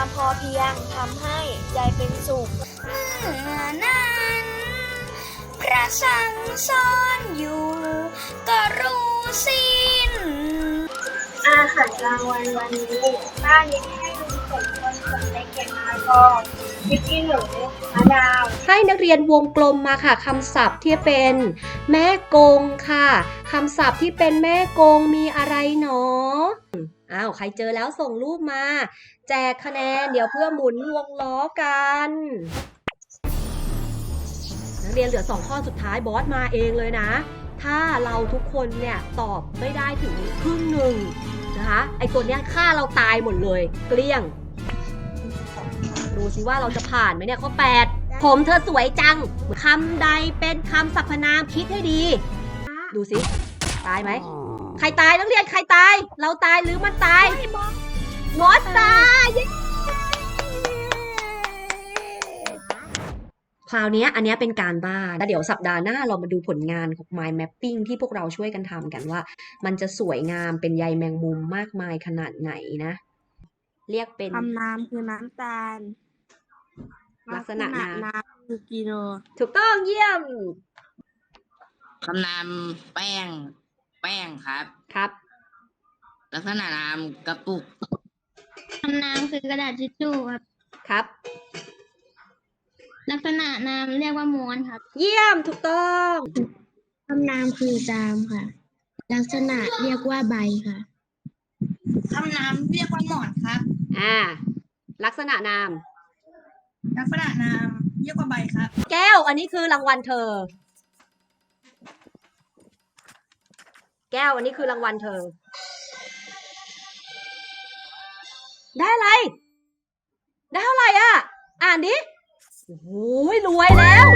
ความพอเพียงทำให้ใจเป็นสุขเมื่อนั้น พระสั่งสอนอยู่ ก็รู้สิ้น อาหารกลางวันวันนี้ป้าเน้นให้ลุงสมคนสนในเก็บมะละกอพริกขี้หนูมะนาวให้นักเรียนวงกลมมาค่ะคำศัพท์ที่เป็น แม่กงค่ะคำศัพท์ที่เป็นแม่กงมีอะไรหน ออ้าวใครเจอแล้วส่งรูปมา แจกคะแนนเดี๋ยวเพื่อหมุนวงล้อกันนักเรียนเหลือสองข้อสุดท้ายบอสมาเองเลยนะ ถ้าเราทุกคนเนี่ยตอบไม่ได้ถึงครึ่งหนึ่งนะคะไอตัวเนี้ยฆ่าเราตายหมดเลย เกลี้ยง ดูสิว่าเราจะผ่านไหมเนี่ยข้อ 8 ผมเธอสวยจังคำใดเป็นคำสรรพนามคิดให้ดี ดูสิ ตายไหม ใครตายนักเรียนใครตาย เราตายหรือมันตายมอสตายเย้คราวเนี้ยอันเนี้ยเป็นการบ้านแล้วเดี๋ยวสัปดาห์หน้าเรามาดูผลงานของ Mind Mapping ที่พวกเราช่วยกันทำกันว่า มันจะสวยงามเป็นใยแมงมุมมากมายขนาดไหนนะ เรียกเป็นคำนามคือน้ำตาล ลักษณะนามน้ำคือกิโล ถูกต้องเยี่ยมคำนามแป้ง แป้งครับ ครับ ลักษณะนามกระปุกคำนามคือกระดาษทิชชู่ครับ ครับ ลักษณะนามเรียกว่าม้วนครับเยี่ยมถูกต้อง คำนามคือจามค่ะ ลักษณะเรียกว่าใบค่ะ คำนามเรียกว่าหมอนครับ อ่า ลักษณะนาม ลักษณะนามเรียกว่าใบครับ แก้ว อันนี้คือรางวัลเธอ แก้วอันนี้คือรางวัลเธอ ได้อะไร ได้เท่าไหร่อะ อ่านดิโอ้ยรวยแล้ว